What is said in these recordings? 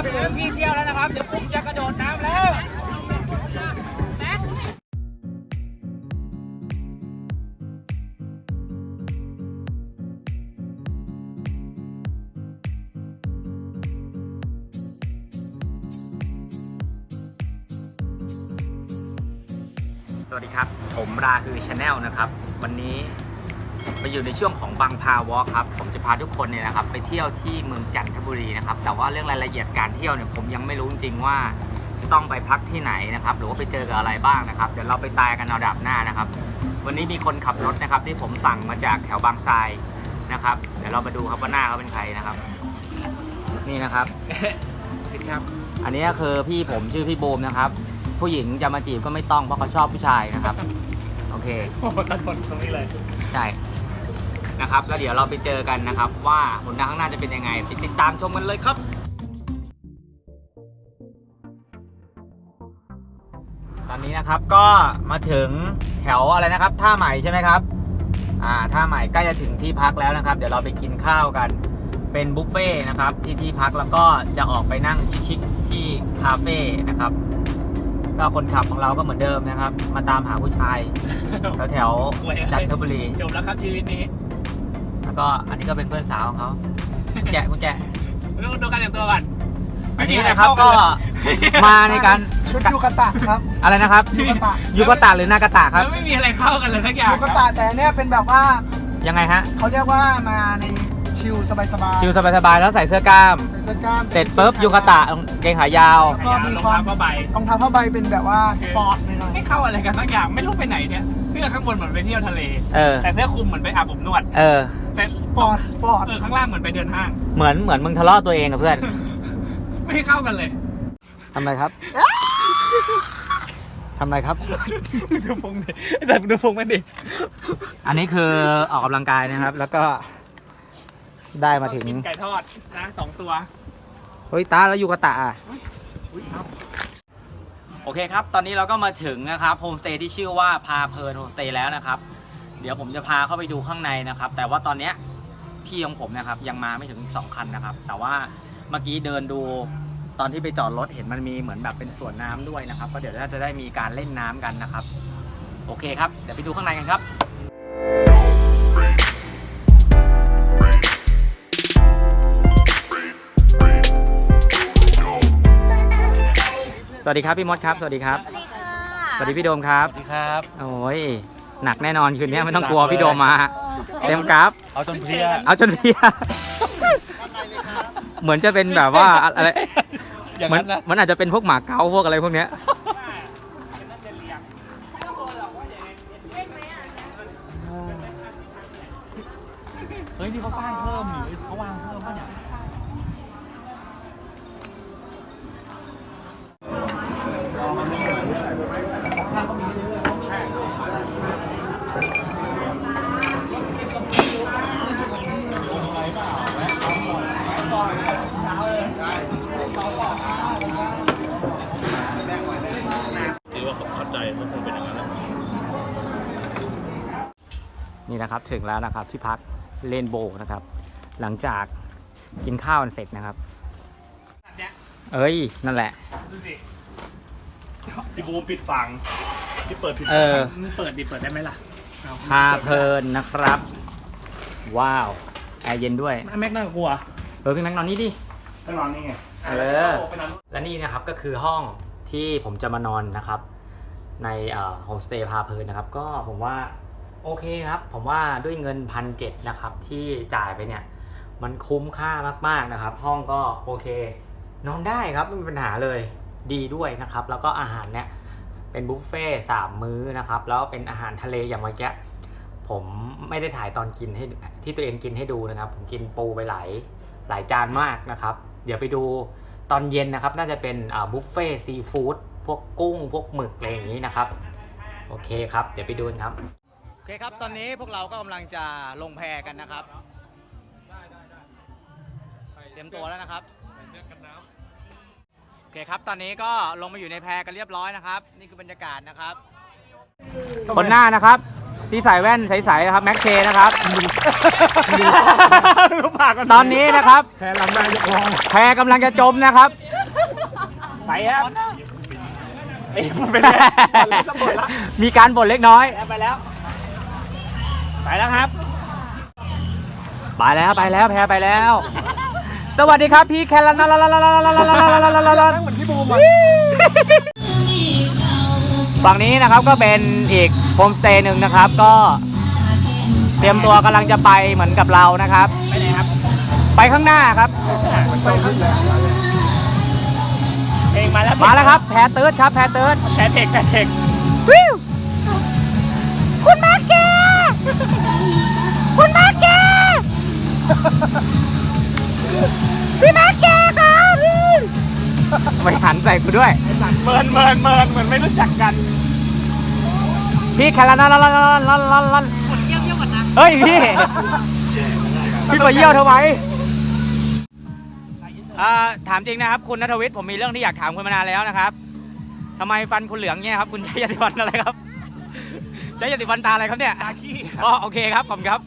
ครับถึงที่เที่ยวแล้วนะครับ เดี๋ยวผมจะกระโดดน้ำแล้วสวัสดีครับ ผมราคือชาแนลนะครับ วันนี้ มาอยู่ในช่วงของบางพาวอล์คครับ ผมจะพาทุกคนเนี่ยนะครับไปเที่ยวที่เมืองจันทบุรีนะครับ แต่ว่าเรื่องรายละเอียดการเที่ยวเนี่ยผมยังไม่รู้จริงๆว่าจะต้องไปพักที่ไหนนะครับ หรือว่าไปเจอกับอะไรบ้างนะครับ เดี๋ยวเราไปตายกันเอาดับหน้านะครับ วันนี้มีคนขับรถนะครับที่ผมสั่งมาจากแถวบางทรายนะครับ เดี๋ยวเรามาดูครับว่าหน้าเขาเป็นใครนะครับ นี่นะครับครับอันนี้ก็คือพี่ผมชื่อพี่โบมนะครับ ผู้หญิงจะมาจีบก็ไม่ต้องเพราะเขาชอบผู้ชายนะครับ โอเคโอ้โหตัดผลตรงนี้เลย ใช่นะครับ แล้วเดี๋ยวเราไปเจอกันนะครับ ว่าผลงานข้างหน้าจะเป็นยังไงไปติดตามชมกันเลยครับ ตอนนี้นะครับก็มาถึงแถวอะไรนะครับ ท่าใหม่ใช่ไหมครับอ่าท่าใหม่ใกล้จะถึงที่พักแล้วนะครับ เดี๋ยวเราไปกินข้าวกันเป็นบุฟเฟ่ต์นะครับที่ที่พักแล้วก็จะออกไปนั่งชิคๆที่คาเฟ่นะครับ ก็คนขับของเราก็เหมือนเดิมนะครับ มาตามหาผู้ชายแถวแถวๆจันทบุรีจบแล้วครับชีวิตนี้ แล้วก็อันนี้ก็เป็นเพื่อนสาวของเขาแกะคุณแกะดูดูการแต่งตัวก่อนอันนี้นะครับก็มาในการชุดยูกะตะครับ อะไรนะครับยูกะตะยูกะตะหรือนากะตะครับแล้วไม่มีอะไรเข้ากันเลยสักอย่างยูกะตะแต่อันเนี่ยเป็นแบบว่ายังไงฮะเขาเรียกว่ามาใน ชิลสบายๆชิลสบายๆแล้วใส่เสื้อกล้าม ใส่เสื้อกล้ามเสร็จปุ๊บยูกะตะเกงขายาวก็มีความรองเท้าผ้าใบ รองเท้าผ้าใบเป็นแบบว่าสปอร์ตหน่อยไม่เข้าอะไรกันสักอย่างไม่รู้ไปไหนเนี่ยเสื้อข้างบนเหมือนไปเที่ยวทะเล เออ แต่เสื้อคลุมเหมือนไปอาบอบนวด เออ แต่ๆสปอร์ตสปอร์ต เออข้างล่างเหมือนไปเดินห้าง เหมือนเหมือนมึงทะเลาะตัวเองกับเพื่อน ไม่เข้ากันเลยทำไรครับ ทำไรครับ ดูพงดิแต่ดูพงมันดิ อันนี้คือออกกำลังกายนะครับ แล้วก็ ได้มาถึง กินไก่ทอดนะสองตัวเฮ้ยตาแล้วยูกะตะอะอุ๊ยเอ้าโอเคครับ ตอนนี้เราก็มาถึงนะครับโฮมสเตย์ที่ชื่อว่าพาเพลินโฮมสเตย์แล้วนะครับ เดี๋ยวผมจะพาเข้าไปดูข้างในนะครับ แต่ว่าตอนเนี้ยพี่ของผมนะครับยังมาไม่ถึง 2 คันนะครับ แต่ว่าเมื่อกี้เดินดูตอนที่ไปจอดรถเห็นมันมีเหมือนแบบเป็นสวนน้ำด้วยนะครับ ก็เดี๋ยวน่าจะได้มีการเล่นน้ำกันนะครับ โอเคครับ เดี๋ยวไปดูข้างในกันครับ สวัสดีครับพี่มดครับ สวัสดีครับ สวัสดีค่ะสวัสดีพี่โดมครับ สวัสดีครับ โอ้ยหนักแน่นอนคืนนี้ไม่ต้องกลัวพี่โดมมา เต็มกราฟเอาจนเพลียเอาจนเพลียเหมือนจะเป็นแบบว่าอะไรอย่างเหมือนนั้นนะมันอาจจะเป็นพวกหมาเก๊าพวกอะไรพวกเนี้ยเฮ้ยนี่เขาสร้างเพิ่มหรือเขาวางเพิ่มป่ะเนี่ย คิดว่าเข้าใจมันคงเป็นอย่างนั้นแหละ นี่นะครับถึงแล้วนะครับที่พักเลนโบนะครับ หลังจากกินข้าวกันเสร็จนะครับ เอ้ยนั่นแหละ ดูสิพี่บูมปิดฟังที่เปิดผิดเออ มึงเปิดดิเปิดได้ไหมล่ะเอาพาเพลินนะครับ ว้าวแอร์เย็นด้วย แม็กน่ากลัวเออพี่แม็กนอนนี่ดิก็นอนนี่ไงเออและนี่นะครับก็คือห้องที่ผมจะมานอนนะครับ ในโฮมสเตย์พาเพลินนะครับ ก็ผมว่า โอเคครับ ผมว่าด้วยเงินพันเนะครับที่จ่ายไปเนี่ย มันคุ้มค่ามากๆนะครับ ห้องก็โอเค นอนได้ครับไม่มีปัญหาเลยดีด้วยนะครับ แล้วก็อาหารเนี่ยเป็นบุฟเฟ่สามมื้อนะครับ แล้วเป็นอาหารทะเลอย่างเมื่อกี้ผมไม่ได้ถ่ายตอนกินให้ที่ตัวเองกินให้ดูนะครับ ผมกินปูไปหลายหลายจานมากนะครับ เดี๋ยวไปดูตอนเย็นนะครับ น่าจะเป็นบุฟเฟ่ซีฟู้ดพวกกุ้ง พวกหมึกอะไรอย่างนี้นะครับ โอเคครับ เดี๋ยวไปดูนครับ เคครับ ตอนนี้พวกเราก็กำลังจะลงแพกันนะครับเตรียมตัวแล้วนะครับโอเคครับ ตอนนี้ก็ลงมาอยู่ในแพกันเรียบร้อยนะครับ นี่คือบรรยากาศนะครับ คนหน้านะครับ ที่ใส่แว่นใสๆนะครับแม็กเคนะครับตอนนี้นะครับ แพ้ลำได้จะลองแพกำลังจะจมนะครับ ไปครับไอ้ผมเป็นแล้วสมบูรณ์แล้วมีการบ่นเล็กน้อยไปแล้ว ไปแล้วครับ ไปแล้วไปแล้วแพ้ไปแล้ว สวัสดีครับพี่แคลนเหมือนพี่บูมอะฝั่งนี้นะครับก็เป็นอีกโฮมสเตย์หนึ่งนะครับ ก็เตรียมตัวกำลังจะไปเหมือนกับเรานะครับ ไปไหนครับ ไปข้างหน้าครับเพลงมาแล้วมาแล้วครับแพ้เติร์ดครับแพ้เติร์ดแพ้เทคแพ้เทค ใส่กูด้วยเมินเมินเมินเหมือนไม่รู้จักกันพี่แคาราลอนลอนลอนลอนลอนลอนหมเยี่ยวเยี่ยวหมดนะเฮ้ยพี่พี่ไปเยี่ยวทำไมอ่ถามจริงนะครับคุณนัทวิทย์ผมมีเรื่องที่อยากถามคุณมานานแล้วนะครับทำไมฟันคุณเหลืองเนี่ยครับคุณใช้ยาตีฟันอะไรครับ ใช้ยาตีฟันตาอะไรครับเนี่ยตาขี้อ๋อโอเคครับผมครับ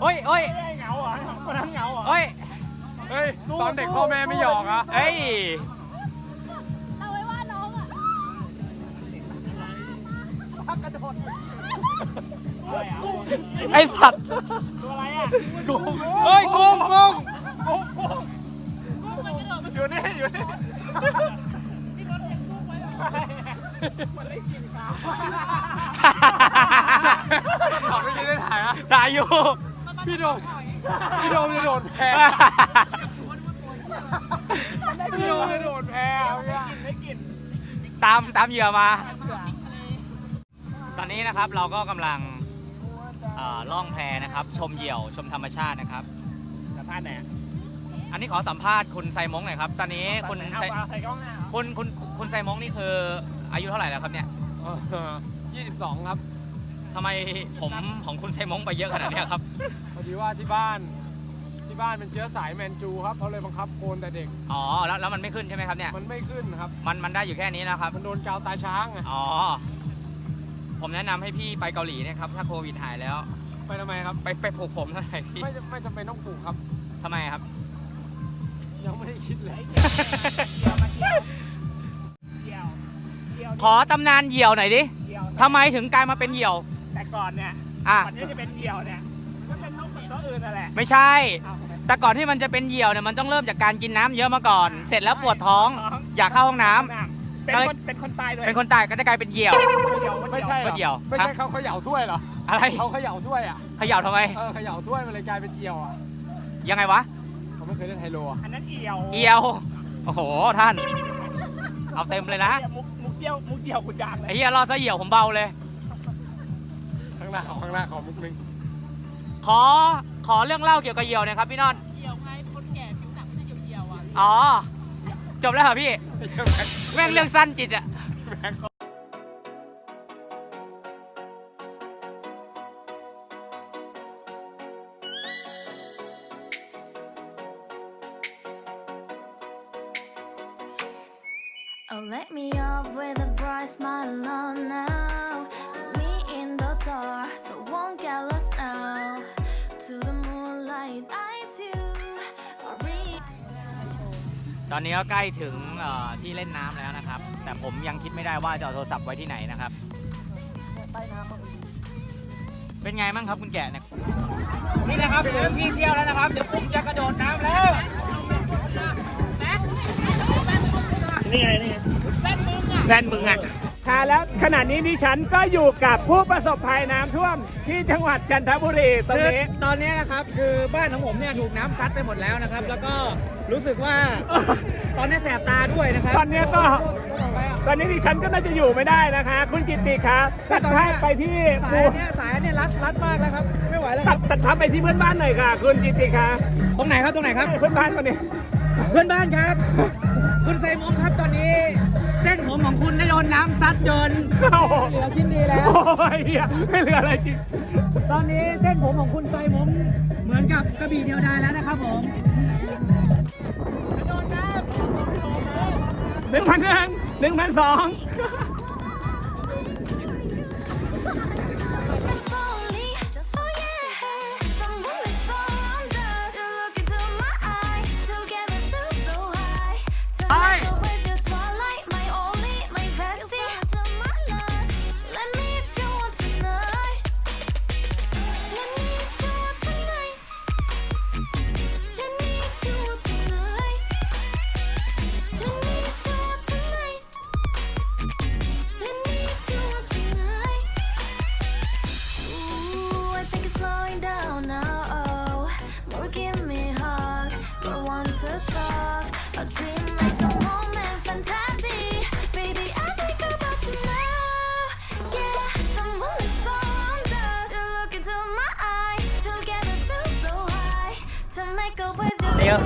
โอ้ยโอ้ยเหงาเหรอคนนั้นเหงาเหรอโอ เฮ้ยตอนเด็กพ่อแม่ไม่หยอกอะเอ้ยเอาไว้ว่าน้องอะไอสัตว์ตัวอะไรอะเฮ้ยกุ้งกุ้งอยู่นี่อยู่นี่ขอไม่ได้ถ่ายอะถ่ายอยู่พี่โดม พี่โดมจะโดดแพ้พี่โดมจะโดดแพ้เอาเนี่ยไม่กินตามตามเหยื่อมา ตอนนี้นะครับเราก็กำลังเอ่อล่องแพนะครับ ชมเหยี่ยวชมธรรมชาตินะครับ สัมภาษณ์ไหนอันนี้ขอสัมภาษณ์คุณไซมงหน่อยครับ ตอนนี้คุณไซเอาใส่กล้องหน้าคุณคุณคุณไซมงนี่คืออายุเท่าไหร่แล้วครับเนี่ย ยี่สิบสองครับ ทำไมผมของคุณไซมงไปเยอะขนาดเนี้ยครับ พอดีว่าที่บ้านที่บ้านเป็นเชื้อสายแมนจูครับเขาเลยบังคับโกนแต่เด็ก อ๋อ แล้วแล้วมันไม่ขึ้นใช่ไหมครับเนี่ย มันไม่ขึ้นครับ มันมันได้อยู่แค่นี้นะครับ มันโดนกาวตาช้างไงอ๋อ ผมแนะนำให้พี่ไปเกาหลีเนะครับ ถ้าโควิดหายแล้ว ไปทำไมครับ ไปไปผูกผมเท่าไหร่พี่ไม่จำไม่จำเป็นต้องปลูกครับ ทำไมครับ ยังไม่ได้คิดเลยขอตำนานเหยี่ยวหน่อยดิทำไมถึงกลายมาเป็นเหยี่ยวแต่ ก่อนเนี่ยอะ ก่อนที่จะเป็นเหยี่ยวเนี่ยมันก็เป็นนกเหมือนตัวอื่นนั่นแหละไม่ใช่ เอาแต่ก่อนที่มันจะเป็นเหยี่ยวเนี่ยมันต้องเริ่มจากการกินน้ำเยอะมาก่อน เสร็จแล้วปวดท้อง อยากเข้าห้องน้ำ เป็นก็เลย คนเป็นคนตายด้วยเป็นคนตายก็จะกลายเป็นเหยี่ยวไม่ใช่ก็เหยี่ยว ไม่ใช่เขาเขย่าถ้วยเหรออะไรเขาเขย่าถ้วยอะเขย่าทำไม เออเขย่าถ้วยมันเลยกลายเป็นเหยี่ยวอะยังไงวะเขาไม่เคยเล่นไฮโลอะอันนั้นเอี่ยวเอียว โอ้โหท่าน เอาเต็มเลยนะ มุกมุกเดียวมุกเดียวกูจางเลไอ้ยเหี้ยรอดซะเหยี่ยวผมเบาเลยข้างห น้าขอข้างหน้าขอมุกนึงขอขอเรื่องเล่าเกี่ยวกับเหยี่ยวหนะครับพี่นอน เหี่ยวไงคนแก่ผิวหนังมันจะเหี่ยวๆอะ อ๋อ จบแล้วเหรอพี่ แม่งเรื่องสั้นจิตอะ Oh, ตอนนี้ก็ใกล้ถึงเอ่อที่เล่นน้ำแล้วนะครับ แต่ผมยังคิดไม่ได้ว่าจะเอาโทรศัพท์ไว้ที่ไหนนะครับใต้น้ำมันมีเป็นไงบ้างครับคุณแกะเนี่ยนี่นะครับถึงที่เที่ยวแล้วนะครับเดี๋ยวผมจะกระโดดน้ำแล้วนี่ไงนี่แว่นมึงอะ ค่ะแล้วขณะนี้ดิฉันก็อยู่กับผู้ประสบภัยน้ำท่วมที่จังหวัดจันทบุรีตรงคือนี้ ตอนนี้นะครับคือบ้านของผมเนี่ยถูกน้ำซัดไปหมดแล้วนะครับ แล้วก็รู้สึกว่าตอนนี้แสบตาด้วยนะครับตอนนี้ก็ ตอนนี้ดิฉันก็น่าจะอยู่ไม่ได้นะคะ คุณกิตติครับตัดภาพไปที่สายเนี่ยสายเนี่ยรัดรัดมากแล้วครับ ไม่ไหวแล้วคตัรัดบตัดภาพไปที่เพื่อนบ้านหน่อยค่ะ คุณกิตติคะตรงไหนครับตรงไหนครับ เพื่อนบ้านคนนี้ เพื่อนบ้านครับ คุณไซมงครับตอนนี้ เส้นผมของคุณได้โดนน้ำซัดจนโอ้โหเหลือชิ้นดีแล้ว โอ้ยเหี้ยไม่เหลืออะไรจริงตอนนี้เส้นผมของคุณไซมงเหมือนกับกระบี่เดียวดายแล้วนะครับผมหนึ่งพันหนึ่งหนึ่งพันสอง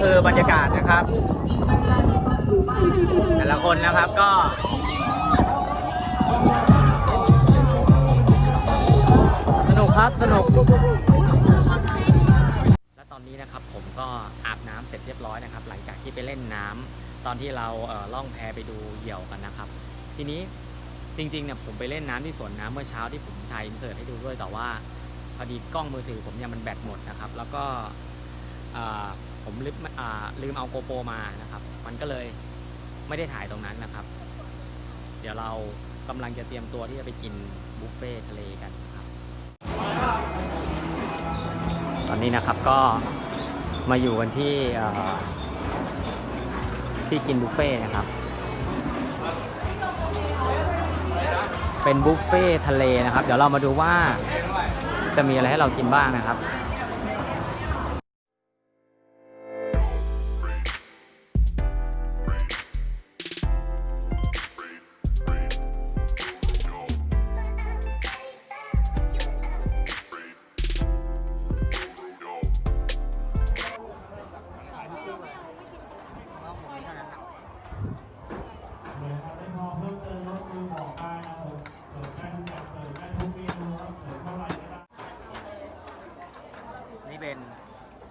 คือบรรยากาศนะครับ แต่ละคนนะครับก็สนุกครับสนุกและตอนนี้นะครับผมก็อาบน้ำเสร็จเรียบร้อยนะครับ หลังจากที่ไปเล่นน้ำตอนที่เราเล่องแพไปดูเหยี่ยวกันนะครับ ทีนี้จริงๆเนี่ยผมไปเล่นน้ำที่สวนน้ำเมื่อเช้าที่ผมถ่ายอินเสิร์ตให้ดูด้วยแต่ว่าพอดีกล้องมือถือผมเนี่ยมันแบตหมดนะครับ แล้วก็ ผมลืมอ่าลืมเอาโกโปรมานะครับ มันก็เลยไม่ได้ถ่ายตรงนั้นนะครับ เดี๋ยวเรากำลังจะเตรียมตัวที่จะไปกินบุฟเฟ่ทะเลกันครับ ตอนนี้นะครับก็มาอยู่กันที่ที่กินบุฟเฟ่นะครับ เป็นบุฟเฟ่ทะเลนะครับ เดี๋ยวเรามาดูว่าจะมีอะไรให้เรากินบ้างนะครับ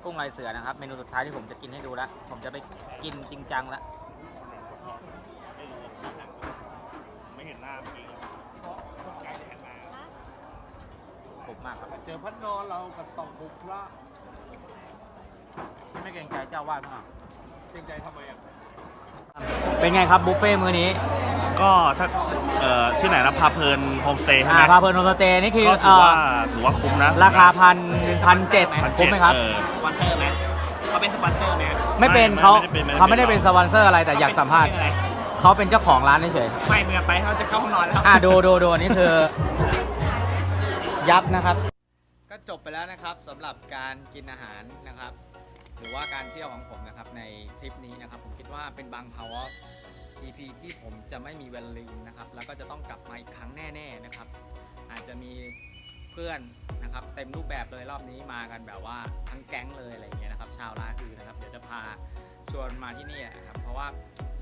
กุ้งลายเสือนะครับ เมนูสุดท้ายที่ผมจะกินให้ดูแล้วผมจะไปกินจริงจังแล้วไม่เห็นหน้าเมื่อกี้กล้จะเห็นหน้าผมมากครับเจอพัดนอนเรากับตองบุกละไม่เกรงใจเจ้าวาดมั้งเกรงใจทำไมอะ เป็นไงครับบุฟเฟ่มื้อนี้ก็ถ้าเอ่อที่ไหนนะพาเพลินโฮมสเตย์ใช่อ่าไหมพาเพลินโฮมสเตย์นี่คือก็ถือว่าเอ่อถือว่าคุ้มนะราคาพันพันเจ็ดพันคุ้เจ็มดไหมครับเออสปอนเซอร์ไหมเขาเป็นสปอนเซอร์ไหมไม่เป็นไม่เขาไม่ได้เป็นไม่ได้เป็นเขาไม่ได้เป็นสปอนเซอร์อะไรแต่อยากสัมภาษณ์เขาเป็นเจ้าของร้านเฉยไม่เมื่อไปเขาจะเข้าห้องนอนแล้วๆอ่าดูดูดูอันนี่คือ ยับนะครับ ก็จบไปแล้วนะครับสำหรับการกินอาหารนะครับ หรือว่าการเที่ยวของผมนะครับในทริปนี้นะครับ ผมคิดว่าเป็นบางภาวะ EP ที่ผมจะไม่มีวันลืมนะครับ แล้วก็จะต้องกลับมาอีกครั้งแน่ ๆนะครับ อาจจะมีเพื่อนนะครับ เต็มรูปแบบเลยรอบนี้มากันแบบว่าทั้งแก๊งเลยอะไรอย่างเงี้ยนะครับ ชาวลาคือนะครับ เดี๋ยวจะพาชวนมาที่นี่แหละครับ เพราะว่า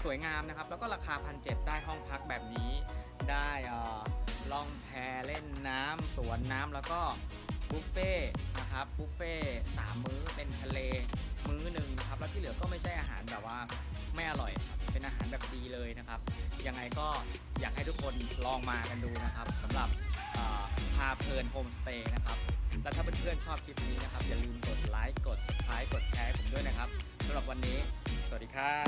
สวยงามนะครับ แล้วก็ราคาพันเได้ห้องพักแบบนี้ได้ล่องแพเล่นน้ำสวนน้ำแล้วก็บุฟเฟ่ต์นะครับบุฟเฟ่สามมื้อเป็นทะเล มื้อหนึ่งนะครับแล้วที่เหลือก็ไม่ใช่อาหารแบบว่าไม่อร่อยครับเป็นอาหารแบบดีเลยนะครับ ยังไงก็อยากให้ทุกคนลองมากันดูนะครับสำหรับพาเพลินโฮมสเตย์นะครับและถ้าเพื่อนๆชอบคลิปนี้นะครับ อย่าลืมกดไลค์กด subscribe กดแชร์ผมด้วยนะครับสำหรับวันนี้ สวัสดีครับ